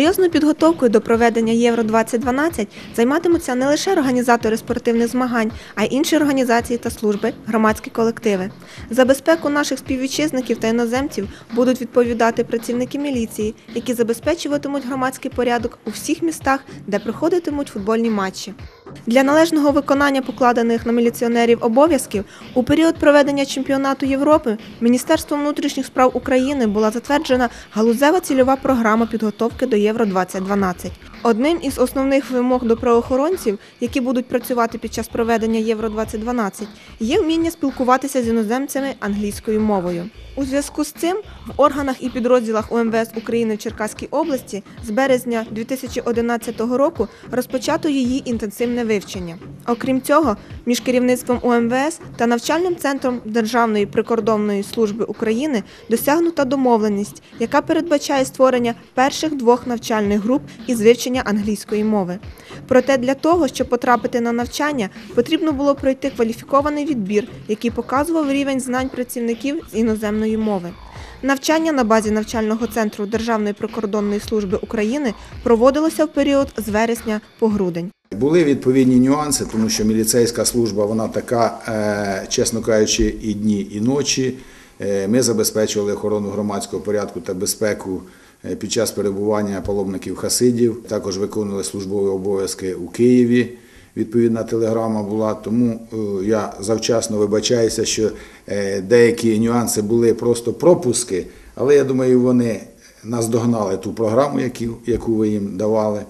Серйозною підготовкою до проведення Євро 2012 займатимуться не лише організатори спортивних змагань, а й інші організації та служби, громадські колективи. За безпеку наших співвітчизників та іноземців будуть відповідати працівники міліції, які забезпечуватимуть громадський порядок у всіх містах, де проходитимуть футбольні матчі. Для належного виконання покладених на міліціонерів обов'язків у період проведення чемпіонату Європи Міністерством внутрішніх справ України була затверджена галузева цільова програма підготовки до Євро 2012. Одним із основних вимог до правоохоронців, які будуть працювати під час проведення Євро 2012, є вміння спілкуватися з іноземцями англійською мовою. У зв'язку з цим в органах і підрозділах УМВС України в Черкаській області з березня 2011 року розпочато її інтенсивне вивчення. Окрім цього, між керівництвом УМВС та навчальним центром Державної прикордонної служби України досягнута домовленість, яка передбачає створення перших двох навчальних груп із вивчення англійської мови. Проте для того, щоб потрапити на навчання, потрібно було пройти кваліфікований відбір, який показував рівень знань працівників з іноземної мови. Навчання на базі навчального центру Державної прикордонної служби України проводилося в період з вересня по грудень. Були відповідні нюанси, тому що міліцейська служба вона така, е, чесно кажучи, і дні, і ночі. Е, Ми забезпечували охорону громадського порядку та безпеку під час перебування паломників хасидів. Також виконували службові обов'язки у Києві. Відповідна телеграма була, тому е, я завчасно вибачаюся, що е, деякі нюанси були просто пропуски, але я думаю, вони наздогнали ту програму, яку ви їм давали.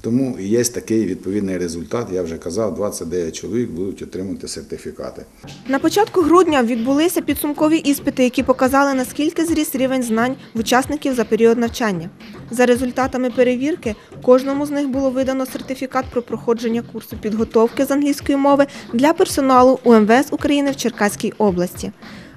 Тому є такий відповідний результат. Я вже казав, 29 чоловік будуть отримувати сертифікати. На початку грудня відбулися підсумкові іспити, які показали, наскільки зріс рівень знань в учасників за період навчання. За результатами перевірки, кожному з них було видано сертифікат про проходження курсу підготовки з англійської мови для персоналу УМВС України в Черкаській області.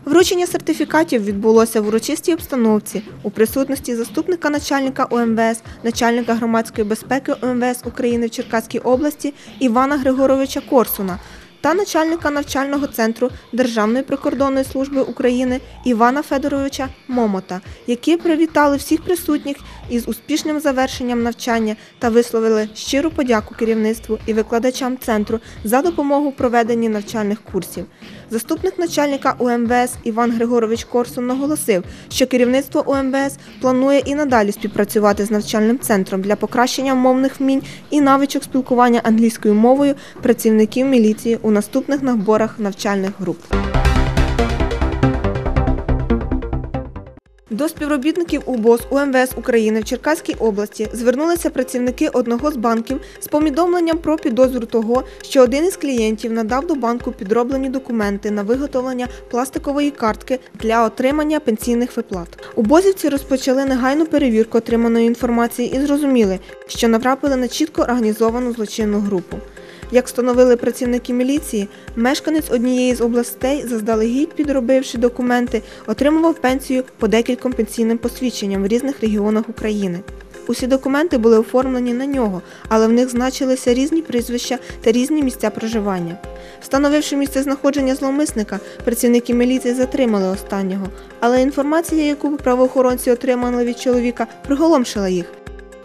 Вручення сертифікатів відбулося в урочистій обстановці у присутності заступника начальника ОМВС, начальника громадської безпеки ОМВС України в Черкаській області Івана Григоровича Корсуна та начальника навчального центру Державної прикордонної служби України Івана Федоровича Момота, які привітали всіх присутніх із успішним завершенням навчання та висловили щиру подяку керівництву і викладачам центру за допомогу в проведенні навчальних курсів. Заступник начальника УМВС Іван Григорович Корсун наголосив, що керівництво УМВС планує і надалі співпрацювати з навчальним центром для покращення мовних вмінь і навичок спілкування англійською мовою працівників міліції у наступних наборах навчальних груп. До співробітників УБОС УМВС України в Черкаській області звернулися працівники одного з банків з повідомленням про підозру того, що один із клієнтів надав до банку підроблені документи на виготовлення пластикової картки для отримання пенсійних виплат. Убозівці розпочали негайну перевірку отриманої інформації і зрозуміли, що натрапили на чітко організовану злочинну групу. Як встановили працівники міліції, мешканець однієї з областей, заздалегідь підробивши документи, отримував пенсію по декільком пенсійним посвідченням в різних регіонах України. Усі документи були оформлені на нього, але в них значилися різні прізвища та різні місця проживання. Встановивши місце знаходження зловмисника, працівники міліції затримали останнього, але інформація, яку правоохоронці отримали від чоловіка, приголомшила їх.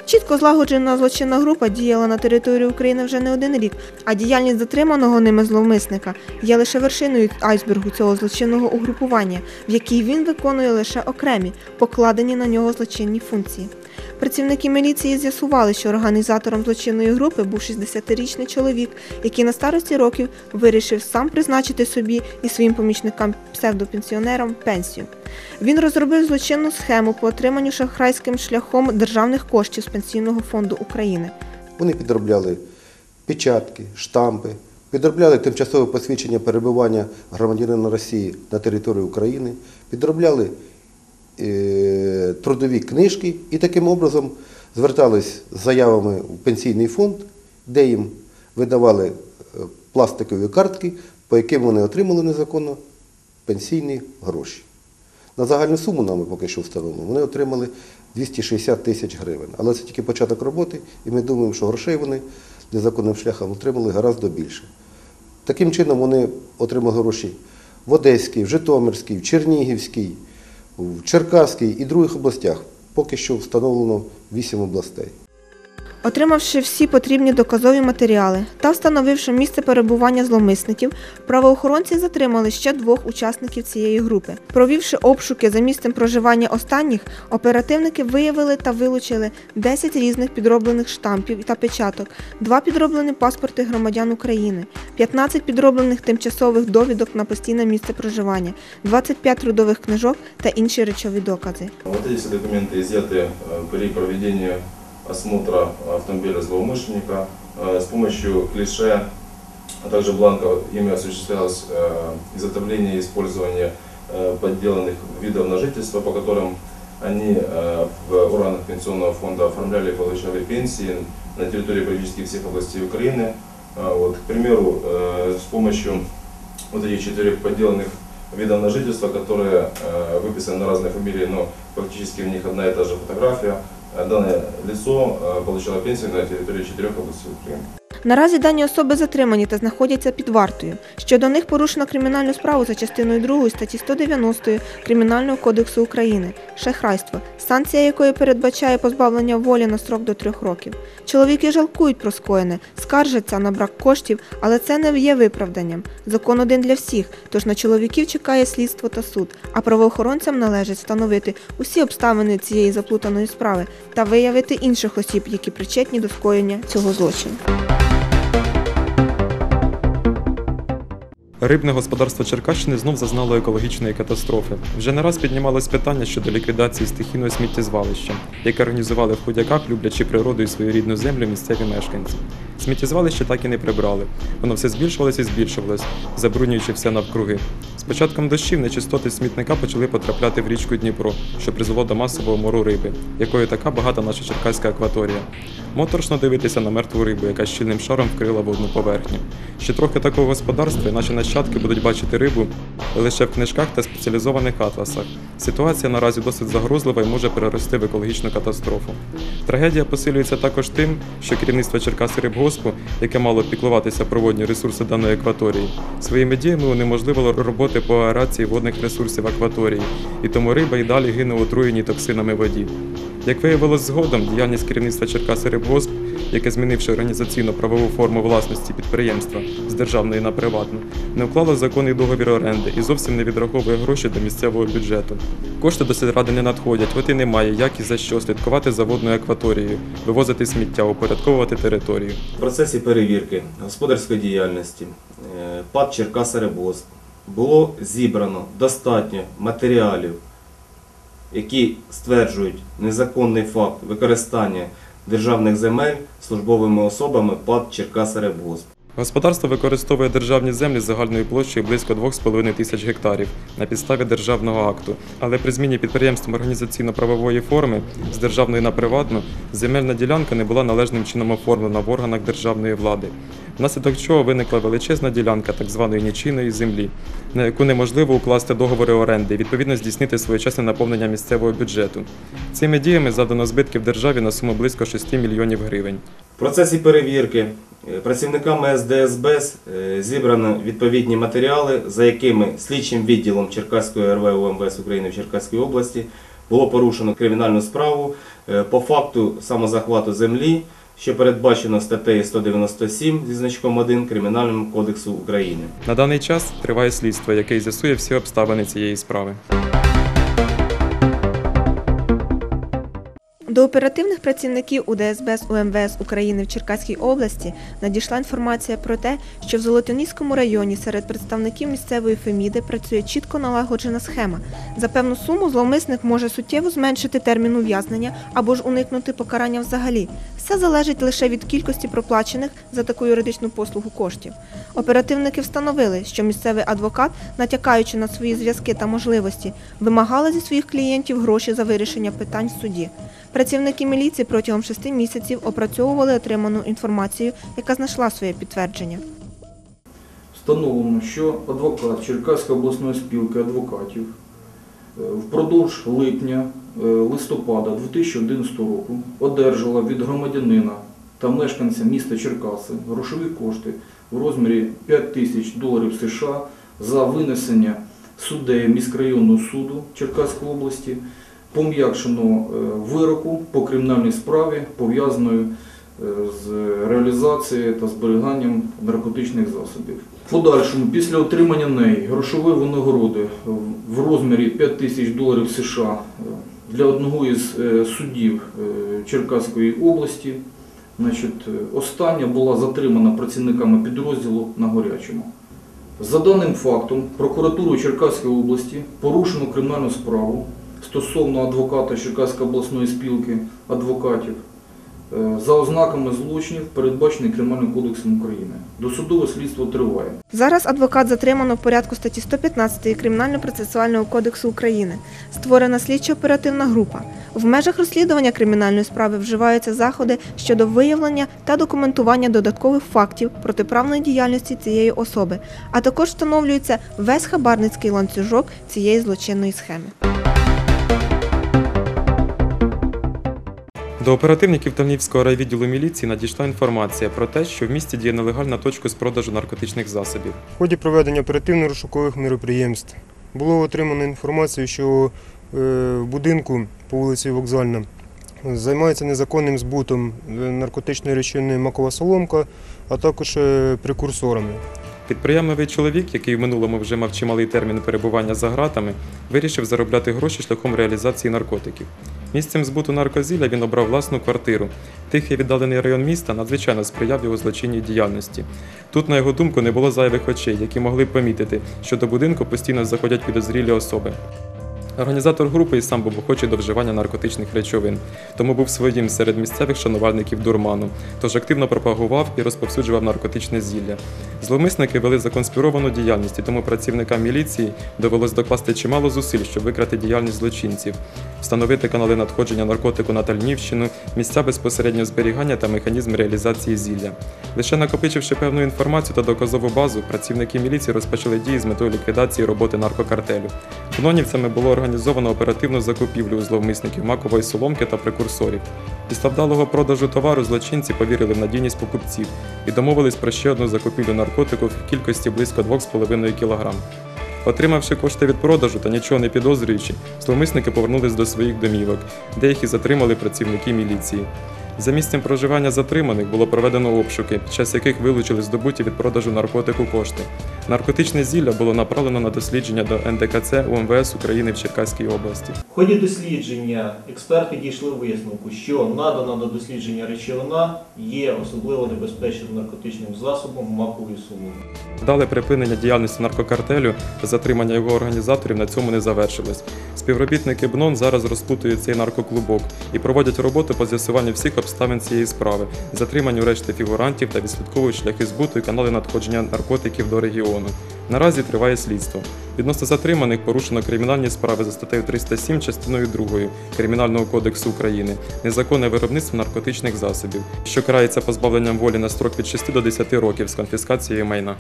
Чітко злагоджена злочинна група діяла на території України вже не один рік, а діяльність затриманого ними зловмисника є лише вершиною айсбергу цього злочинного угрупування, в якій він виконує лише окремі, покладені на нього злочинні функції. Працівники міліції з'ясували, що організатором злочинної групи був 60-річний чоловік, який на старості років вирішив сам призначити собі і своїм помічникам псевдопенсіонерам пенсію. Він розробив злочинну схему по отриманню шахрайським шляхом державних коштів з Пенсійного фонду України. Вони підробляли печатки, штампи, підробляли тимчасове посвідчення перебування громадянина Росії на території України, підробляли трудові книжки і таким образом звертались з заявами в пенсійний фонд, де їм видавали е, пластикові картки, по яким вони отримали незаконно пенсійні гроші. На загальну суму нами поки що встановлено, вони отримали 260 тисяч гривень. Але це тільки початок роботи, і ми думаємо, що грошей вони незаконним шляхом отримали гораздо більше. Таким чином вони отримали гроші в Одеській, в Житомирській, в Чернігівській, в Черкаській і других областях. Поки що встановлено 8 областей. Отримавши всі потрібні доказові матеріали та встановивши місце перебування зловмисників, правоохоронці затримали ще двох учасників цієї групи. Провівши обшуки за місцем проживання останніх, оперативники виявили та вилучили 10 різних підроблених штампів та печаток, два підроблені паспорти громадян України, 15 підроблених тимчасових довідок на постійне місце проживання, 25 трудових книжок та інші речові докази. Вот эти все документы изъяты э, при проведении осмотра автомобиля злоумышленника. Э, С помощью клише, а также бланка ими осуществлялось э, изготовление и использование э, подделанных видов на жительство, по которым они в органах пенсионного фонда оформляли и получали пенсии на территории практически всех областей Украины. Вот, к примеру, с помощью вот этих четырех подделанных видов на жительство, которые выписаны на разные фамилии, но фактически в них одна и та же фотография. Э, Данное лицо э, получало пенсию на территории четырех областей Украины. Наразі дані особи затримані та знаходяться під вартою. Щодо них порушено кримінальну справу за частиною 2 статті 190 Кримінального кодексу України шахрайство, санкція якої передбачає позбавлення волі на строк до трьох років. Чоловіки жалкують про скоєне, скаржаться на брак коштів, але це не є виправданням. Закон один для всіх, тож на чоловіків чекає слідство та суд, а правоохоронцям належить встановити усі обставини цієї заплутаної справи та виявити інших осіб, які причетні до скоєння цього злочину. Рибне господарство Черкащини знов зазнало екологічної катастрофи. Вже не раз піднімалось питання щодо ліквідації стихійного сміттєзвалища, яке організували в Худяках, люблячи природу і свою рідну землю місцеві мешканці. Сміттєзвалище так і не прибрали. Воно все збільшувалось і збільшувалось, забруднюючи все навкруги. Початком дощів нечистоти смітника почали потрапляти в річку Дніпро, що призвело до масового мору риби, якою така багата наша черкаська акваторія. Моторшно дивитися на мертву рибу, яка щільним шаром вкрила водну поверхню. Ще трохи такого господарства, і наші нащадки будуть бачити рибу лише в книжках та спеціалізованих атласах. Ситуація наразі досить загрозлива і може перерости в екологічну катастрофу. Трагедія посилюється також тим, що керівництво Черкаси Рибгоспу, яке мало піклуватися про водні ресурси даної акваторії, своїми діями унеможливило роботи по аерації водних ресурсів акваторії, і тому риба і далі гине у отруєній токсинами воді. Як виявилось згодом, діяльність керівництва Черкаси Рибгосп, яке змінивши організаційно правову форму власності підприємства з державної на приватну, не вклало законний договір оренди і зовсім не відраховує гроші до місцевого бюджету. Кошти до сільради не надходять, і немає як і за що слідкувати за водною акваторією, вивозити сміття, упорядковувати територію. В процесі перевірки господарської діяльності е, ПАД Черкаса Рибгосп було зібрано достатньо матеріалів, які стверджують незаконний факт використання державних земель службовими особами ПАД Черкаса Рибгосп. Господарство використовує державні землі загальною площею близько 2,5 тисяч гектарів на підставі державного акту. Але при зміні підприємством організаційно-правової форми з державної на приватну земельна ділянка не була належним чином оформлена в органах державної влади. Внаслідок чого виникла величезна ділянка так званої нічийної землі, на яку неможливо укласти договори оренди і відповідно здійснити своєчасне наповнення місцевого бюджету. Цими діями завдано збитків державі на суму близько 6 мільйонів гривень. В процесі перевірки е, працівниками СДСБС е, зібрано відповідні матеріали, за якими слідчим відділом Черкаської РВ УМВС України в Черкаській області було порушено кримінальну справу е, по факту самозахвату землі, що передбачено статтею 197 зі значком 1 Кримінального кодексу України. На даний час триває слідство, яке з'ясує всі обставини цієї справи. До оперативних працівників УДСБ з УМВС України в Черкаській області надійшла інформація про те, що в Золотоніському районі серед представників місцевої Феміди працює чітко налагоджена схема. За певну суму зловмисник може суттєво зменшити термін ув'язнення або ж уникнути покарання взагалі. Все залежить лише від кількості проплачених за таку юридичну послугу коштів. Оперативники встановили, що місцевий адвокат, натякаючи на свої зв'язки та можливості, вимагала зі своїх клієнтів гроші за вирішення питань в суді. Працівники міліції протягом шести місяців опрацьовували отриману інформацію, яка знайшла своє підтвердження. Встановлено, що адвокат Черкаської обласної спілки адвокатів е, впродовж липня-листопада 2011 року одержала від громадянина та мешканця міста Черкаси грошові кошти в розмірі 5 тисяч доларів США за винесення суддею міськрайонного суду Черкаської області пом'якшено е, вироку по кримінальній справі, пов'язаною е, з реалізацією та зберіганням наркотичних засобів. В подальшому, після отримання неї грошової винагороди в розмірі 5 тисяч доларів США е, для одного із суддів е, Черкаської області, значить, остання була затримана працівниками підрозділу на Горячому. За даним фактом, прокуратурою Черкаської області порушено кримінальну справу стосовно адвоката Черкаської обласної спілки адвокатів е, за ознаками злочинів, передбачених Кримінальним кодексом України. Досудове слідство триває. Зараз адвокат затримано в порядку статті 115 Кримінально-процесуального кодексу України. Створена слідчо-оперативна група. В межах розслідування кримінальної справи вживаються заходи щодо виявлення та документування додаткових фактів протиправної діяльності цієї особи, а також встановлюється весь хабарницький ланцюжок цієї злочинної схеми. До оперативників Тамнівського райвідділу міліції надійшла інформація про те, що в місті діє нелегальна точка з продажу наркотичних засобів. В ході проведення оперативно-розшукових мероприємств було отримано інформацію, що е, в будинку по вулиці Вокзальна займається незаконним збутом е, наркотичної речовини макова соломка, а також е, прекурсорами. Підприємливий чоловік, який в минулому вже мав чималий термін перебування за ґратами, вирішив заробляти гроші шляхом реалізації наркотиків. Місцем збуту наркозілля він обрав власну квартиру. Тихий віддалений район міста надзвичайно сприяв його злочинній діяльності. Тут, на його думку, не було зайвих очей, які могли помітити, що до будинку постійно заходять підозрілі особи. Організатор групи і сам був охочий до вживання наркотичних речовин, тому був своїм серед місцевих шанувальників дурману, тож активно пропагував і розповсюджував наркотичне зілля. Зловмисники вели законспіровану діяльність, і тому працівникам міліції довелось докласти чимало зусиль, щоб викрати діяльність злочинців, встановити канали надходження наркотику на Тальнівщину, місця безпосереднього зберігання та механізм реалізації зілля. Лише накопичивши певну інформацію та доказову базу, працівники міліції розпочали дії з метою ліквідації роботи наркокартелю. Нонівцями було організовано оперативну закупівлю у зловмисників макової соломки та прекурсорів. Після вдалого продажу товару злочинці повірили в надійність покупців і домовились про ще одну закупівлю наркотику в кількості близько 2,5 кг. Отримавши кошти від продажу та нічого не підозрюючи, зловмисники повернулись до своїх домівок, де їх і затримали працівники міліції. За місцем проживання затриманих було проведено обшуки, під час яких вилучили здобуті від продажу наркотику кошти. Наркотичне зілля було направлено на дослідження до НДКЦ УМВС України в Черкаській області. В ході дослідження експерти дійшли висновку, що надана до дослідження речовина є особливо небезпечним наркотичним засобом макової соломи. Далі припинення діяльності наркокартелю та затримання його організаторів на цьому не завершилось. Співробітники БНОН зараз розпутують цей наркоклубок і проводять роботу по з'ясуванню всіх обставин цієї справи, затриманню решти фігурантів та відслідковують шляхи збуту і канали надходження наркотиків до регіону. Наразі триває слідство. Відносно затриманих порушено кримінальні справи за статтею 307 частиною 2 Кримінального кодексу України незаконне виробництво наркотичних засобів, що карається позбавленням волі на строк від 6 до 10 років з конфіскацією майна.